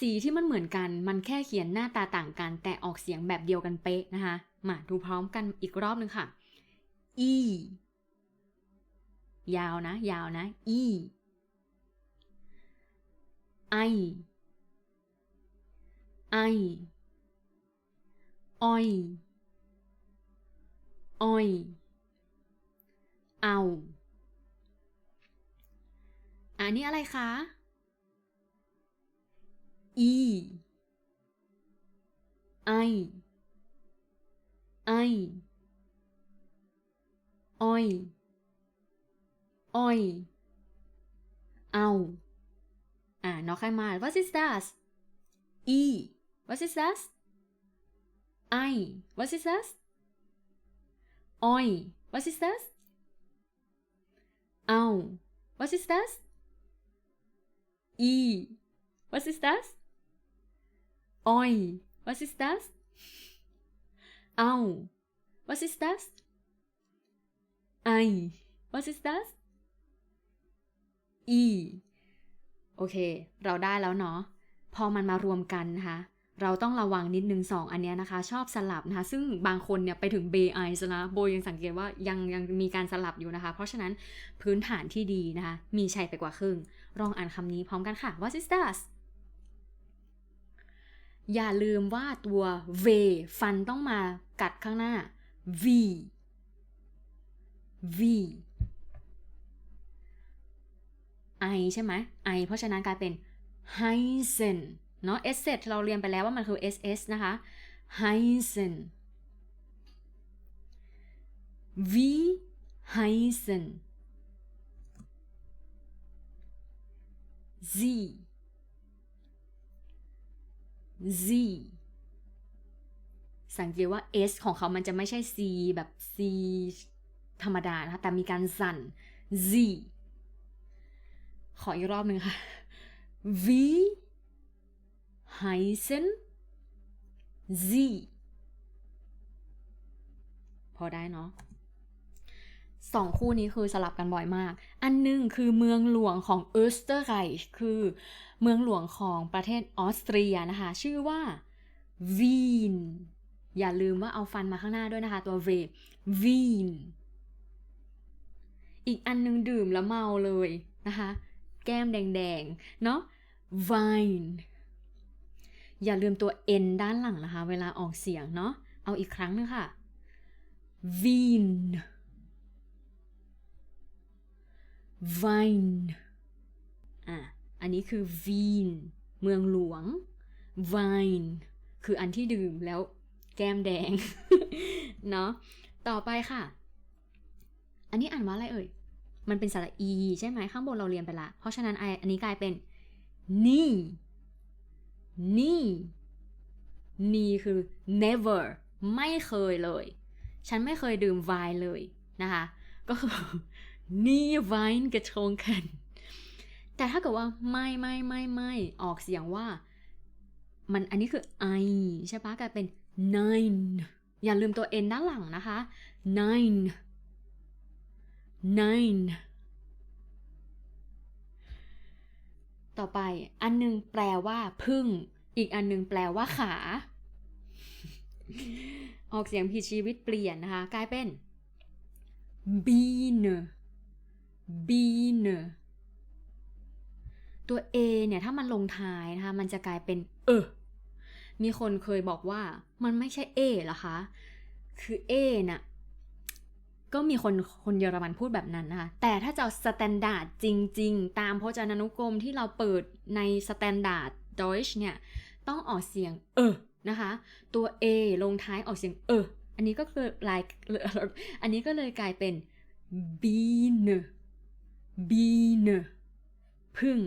สีที่มันเหมือนกันมันแค่เขียนหน้าตาต่างกัน แต่ออกเสียงแบบเดียวกันเป๊ะนะคะมาดูพร้อมกันอีกรอบหนึ่งค่ะ e ยาวนะ ยาวนะ e i i oi oi เอา อันนี้อะไรคะ e i i oi oi au à nó khai mal what is that? e what is that? i what is that? oi what is that? au what is that? e what is that? Oi what is that เอา what is that I what is that E โอเค เราได้แล้วเนาะ พอมันมารวมกันนะคะ เราต้องระวังนิดนึงสองอันเนี้ยนะคะ ชอบสลับนะคะ ซึ่งบางคนเนี่ยไปถึง b i ซะนะโบยังสังเกตว่ายังยังมีการสลับอยู่นะคะ เพราะฉะนั้นพื้นฐานที่ดีนะคะ มีชัยไปกว่าครึ่งลองอ่านคำนี้พร้อมกันค่ะ What is that อย่าลืมว่าตัว v ฟันต้องมากัดข้างหน้า v v i ใช่ไหม i เพราะฉะนั้นกลายเป็น Heisen เนาะ s เราเรียนไปแล้วว่ามันคือ ss นะคะ Heisen v Heisen z z สังเกตว่า s ของเขามันจะไม่ใช่ c แบบ c ธรรมดานะคะ แต่มีการสั่น z ขออีกรอบหนึ่งค่ะ v heißen sie พอได้เนาะ สองคู่นี้คือสลับกันบ่อยมาก อันหนึงคือเมืองหลวงของเอสเตอร์ไรช์คือเมืองหลวงของประเทศออสเตรียนะคะ ชื่อว่าวีน อย่าลืมว่าเอาฟันมาข้างหน้าด้วยนะคะ ตัวเววีน อีกอันหนึงดื่มแล้วเมาเลยนะคะ แก้มแดงๆ เนาะ vine อย่าลืมตัว n ด้านหลังนะคะ เวลาออกเสียงเนาะ เอาอีกครั้งหนึงค่ะ vine vine อะอันนี้คือ vine เมืองหลวง vine คืออันที่ดื่มแล้วแก้มแดง เนาะต่อไปค่ะ อันนี้อ่านว่าอะไรเอ่ย มันเป็นสระอีใช่ไหมข้างบนเราเรียนไปละ เพราะฉะนั้นไออันนี้กลายเป็นนี่นี่นี่คือ never ไม่เคยเลย ฉันไม่เคยดื่มไวน์เลยนะคะ ก็คือ นี่ไวน์กระชงกันแต่ถ้าเกิดว่าไม่ไม่ไม่ไม่ออกเสียงว่า มันอันนี้คือ I ใช่ปะกลายเป็น nine อย่าลืมตัว n ด้านหลังนะคะ nine nine ต่อไปอันหนึงแปลว่าพึ่ง อีกอันหนึงแปลว่าขา ออกเสียงผิดชีวิตเปลี่ยนนะคะ กลายเป็น bean bean ตัว a เนี่ยถ้ามันลงท้ายนะคะมันจะกลายเป็นเออมีคนเคยบอกว่ามันไม่ใช่ a เหรอคะ คือ a น่ะก็มีคนคนเยอรมันพูดแบบนั้นนะคะ แต่ถ้าจะเอาสแตนดาร์ดจริง ๆ ตามพจนานุกรมที่เราเปิดในสแตนดาร์ดดอยช์เนี่ย ต้องออกเสียงเออนะคะ ตัว a ลงท้ายออกเสียงเออ อันนี้ก็คือลาย อันนี้ก็เลยกลายเป็น bean bean พึ่ง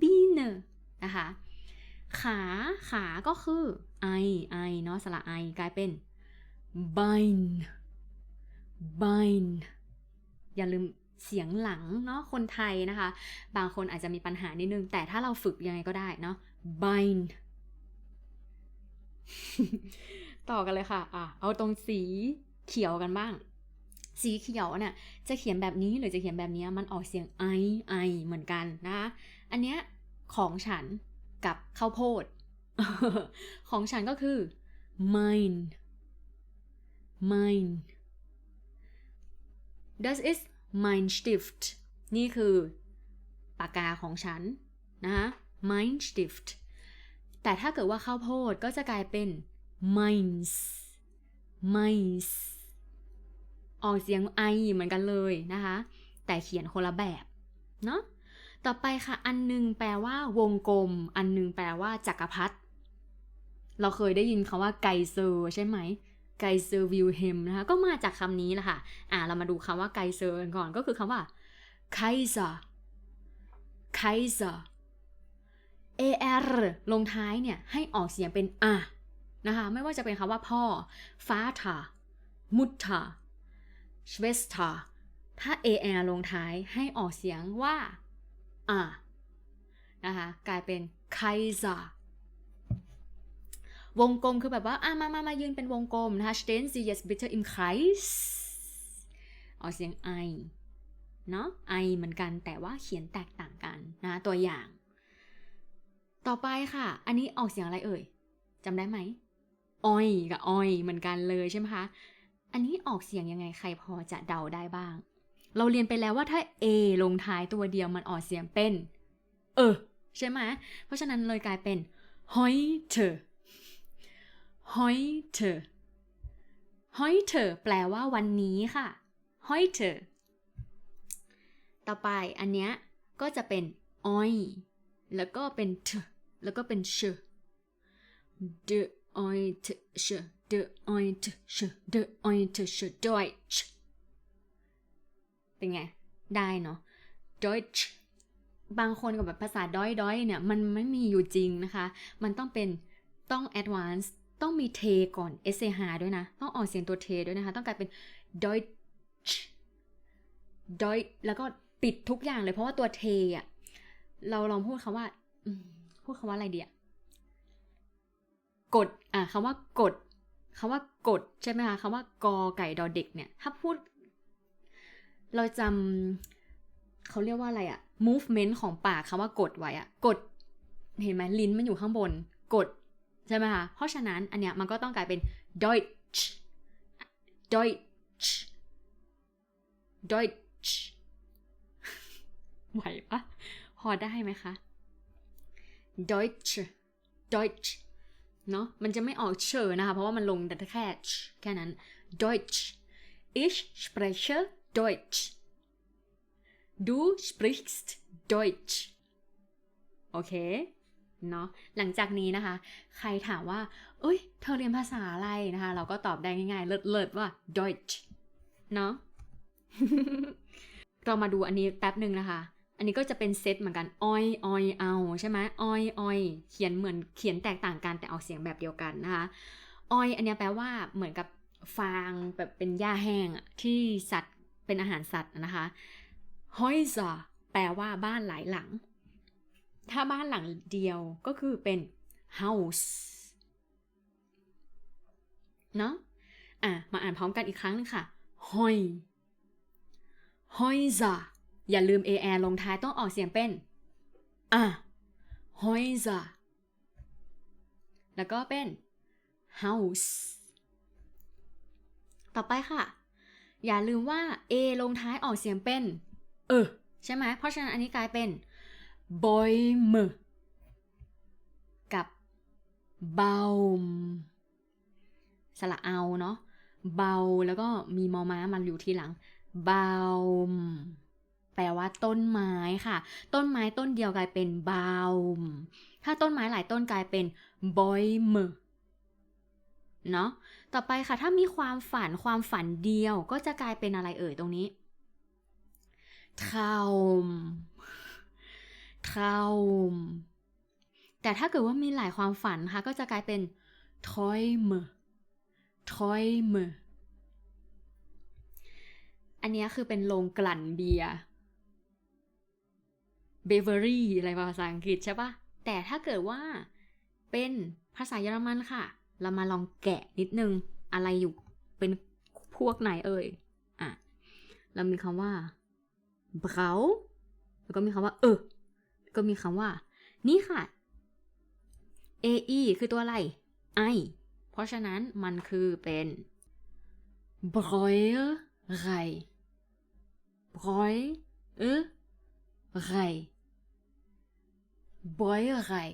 bean นะคะ ขาขาก็คือ i i เนาะสระ i กลายเป็น bind bind อย่าลืมเสียงหลังเนาะคนไทยนะคะ บางคนอาจจะมีปัญหานิดนึง แต่ถ้าเราฝึกยังไงก็ได้เนาะ bind ต่อกันเลยค่ะ อะ เอาตรงสีเขียวกันบ้าง สีเขียวเนี่ยจะเขียนแบบนี้หรือจะเขียนแบบนี้มันออกเสียง i i เหมือนกันนะคะอันเนี้ยของฉันกับข้าวโพด ของฉันก็คือ mine mine das ist mein Stift นี่คือปากกาของฉันนะคะ mein Stift แต่ถ้าเกิดว่าข้าวโพดก็จะกลายเป็น meins meins ออกเสียงไอเหมือนกันเลยนะคะ แต่เขียนคนละแบบเนาะต่อไปค่ะอันหนึงแปลว่าวงกลม อันหนึงแปลว่าจักรพรรดิเราเคยได้ยินคำว่าไกเซอร์ใช่ไหมไกเซอร์วิลเฮมนะคะก็มาจากคำนี้แหละค่ะอ่าเรามาดูคำว่าไกเซอร์กันก่อนก็คือคำว่า Kaiser Kaiser ar ลงท้ายเนี่ยให้ออกเสียงเป็นอะนะคะไม่ว่าจะเป็นคำว่าพ่อ Vater Mutter Schwester ถ้า ar ลงท้ายให้ออกเสียงว่าอะนะคะกลายเป็น Kaiser วงกลมคือแบบว่าอะมามามายืนเป็นวงกลมนะคะ stehen Sie jetzt bitte im Kreis ออกเสียง i เนาะ i เหมือนกันแต่ว่าเขียนแตกต่างกันนะตัวอย่าง ต่อไปค่ะ อันนี้ออกเสียงอะไรเอ่ยจำได้ไหมอ้อยกับอ้อยเหมือนกันเลยใช่ไหมคะ อันนี้ออกเสียงยังไงใครพอจะเดาได้บ้าง เราเรียนไปแล้วว่าถ้า a ลงท้ายตัวเดียวมันออกเสียงเป็น เออ ใช่ไหม เพราะฉะนั้นเลยกลายเป็น heute heute heute แปลว่าวันนี้ค่ะ heute ต่อไปอันเนี้ยก็จะเป็น oi แล้วก็เป็น t แล้วก็เป็น sh de oi t sh de oi t sh de oi t sh Deutsch เป็นไง ได้เนาะ Deutsch บางคนกับแบบภาษาด้อยด้อยเนี่ย มันไม่มีอยู่จริงนะคะ มันต้องเป็นต้อง advance ต้องมีเทก่อน s h ด้วยนะ ต้องออกเสียงตัวเทด้วยนะคะ ต้องกลายเป็น Deutsch Deutsch แล้วก็ปิดทุกอย่างเลยเพราะว่าตัวเทอะ เราลองพูดคำว่าพูดคำว่าอะไรดีอะกด อะคำว่ากด คำว่ากดใช่ไหมคะคำว่ากอไก่ดอเด็กเนี่ย ถ้าพูด เราจำเขาเรียกว่าอะไรอะ movement ของปากคำว่ากดไว้อะกด เห็นไหมลิ้นมันอยู่ข้างบน กดใช่ไหมคะ เพราะฉะนั้นอันเนี้ยมันก็ต้องกลายเป็น Deutsch Deutsch Deutsch ไหวปะพอได้ไหมคะ Deutsch Deutsch เนาะมันจะไม่ออกเชอนะคะ เพราะว่ามันลงแต่แค่แค่นั้น Deutsch ich spreche Deutsch du sprichst Deutsch โอเคเนาะหลังจากนี้นะคะ ใครถามว่า เอ้ย เธอเรียนภาษาอะไรนะคะ เราก็ตอบได้ง่ายๆ เลิศๆว่า Deutsch เนาะเรามาดูอันนี้แป๊บหนึ่งนะคะ อันนี้ก็จะเป็นเซตเหมือนกันอ้อยอ้อยเอาใช่ไหมอ้อยอ้อยเขียนเหมือนเขียนแตกต่างกันแต่ออกเสียงแบบเดียวกันนะคะอ้อยอันนี้แปลว่าเหมือนกับฟางแบบเป็นหญ้าแห้งที่สัตว์เป็นอาหารสัตว์นะคะฮอยซาแปลว่าบ้านหลายหลัง ถ้าบ้านหลังเดียวก็คือเป็น house เนาะอะ มาอ่านพร้อมกันอีกครั้งหนึงค่ะ hoi Häuser อย่า ลืม ar ลงท้ายต้องออกเสียงเป็นอะ Häuser แล้วก็เป็น house ต่อไปค่ะ อย่าลืมว่า a ลงท้ายออกเสียงเป็น เออ ใช่ไหม เพราะฉะนั้นอันนี้กลายเป็น Bäume กับ Baum สระเอาเนาะ เบา แล้วก็มีมอม้ามันอยู่ทีหลังเบา แปลว่าต้นไม้ค่ะ ต้นไม้ต้นเดียวกลายเป็นบาถ้าต้นไม้หลายต้นกลายเป็นบอยมเนาะต่อไปค่ะ ถ้ามีความฝันความฝันเดียวก็จะกลายเป็นอะไรเอ่ยตรงนี้ traum traum แต่ถ้าเกิดว่ามีหลายความฝันค่ะ ก็จะกลายเป็น träume träume อันนี้คือเป็นโรงกลั่นเบียร์ เบเวอรี่อะไรภาษาอังกฤษใช่ปะแต่ถ้าเกิดว่าเป็นภาษาเยอรมันค่ะ เรามาลองแกะนิดนึงอะไรอยู่เป็นพวกไหนเอ่ยอะเรามีคำว่า brau แล้วก็มีคำว่า เออ ก็มีคำว่า นี่ค่ะ ae คือตัวอะไร i เพราะฉะนั้นมันคือเป็น broilerij broilerij broilerij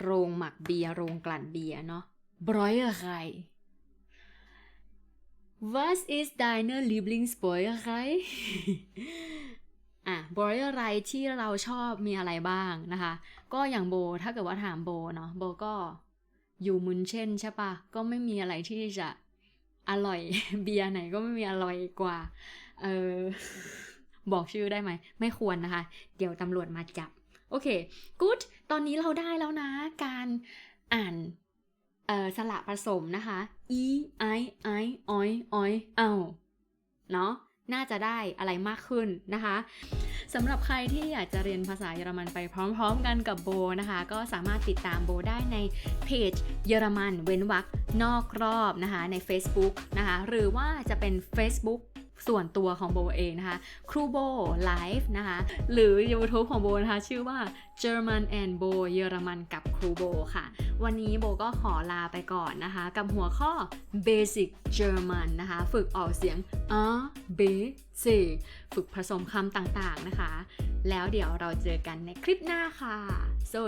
โรงหมักเบียร์โรงกลั่นเบียร์เนาะ broilerij Was ist deine Lieblingsbäuerei อะบรอยอะไรที่เราชอบมีอะไรบ้างนะคะ ก็อย่างโบ ถ้าเกิดว่าถามโบเนาะ โบก็อยู่มุนเช่นใช่ปะ ก็ไม่มีอะไรที่จะอร่อย เบียร์ไหนก็ไม่มีอร่อยกว่า เออ บอกชื่อได้ไหม ไม่ควรนะคะ เดี๋ยวตำรวจมาจับ โอเค good ตอนนี้เราได้แล้วนะ การอ่านสระผสมนะคะ e i i oi oi เอาเนาะน่าจะได้อะไรมากขึ้นนะคะสำหรับใครที่อยากจะเรียนภาษาเยอรมันไปพร้อม ๆ กันกับโบนะคะ ก็สามารถติดตามโบได้ในเพจเยอรมันเว้นวรรคนอกรอบนะคะใน Facebook นะคะ หรือว่าจะเป็น Facebook ส่วนตัวของโบเองนะคะ ครูโบไลฟ์นะคะ หรือ YouTube ของโบนะคะ ชื่อว่า German and Bo เยอรมันกับครูโบค่ะ วันนี้โบก็ขอลาไปก่อนนะคะ กับหัวข้อ Basic German นะคะ ฝึกออกเสียง a b c ฝึกผสมคำต่างๆนะคะ แล้วเดี๋ยวเราเจอกันในคลิปหน้าค่ะ so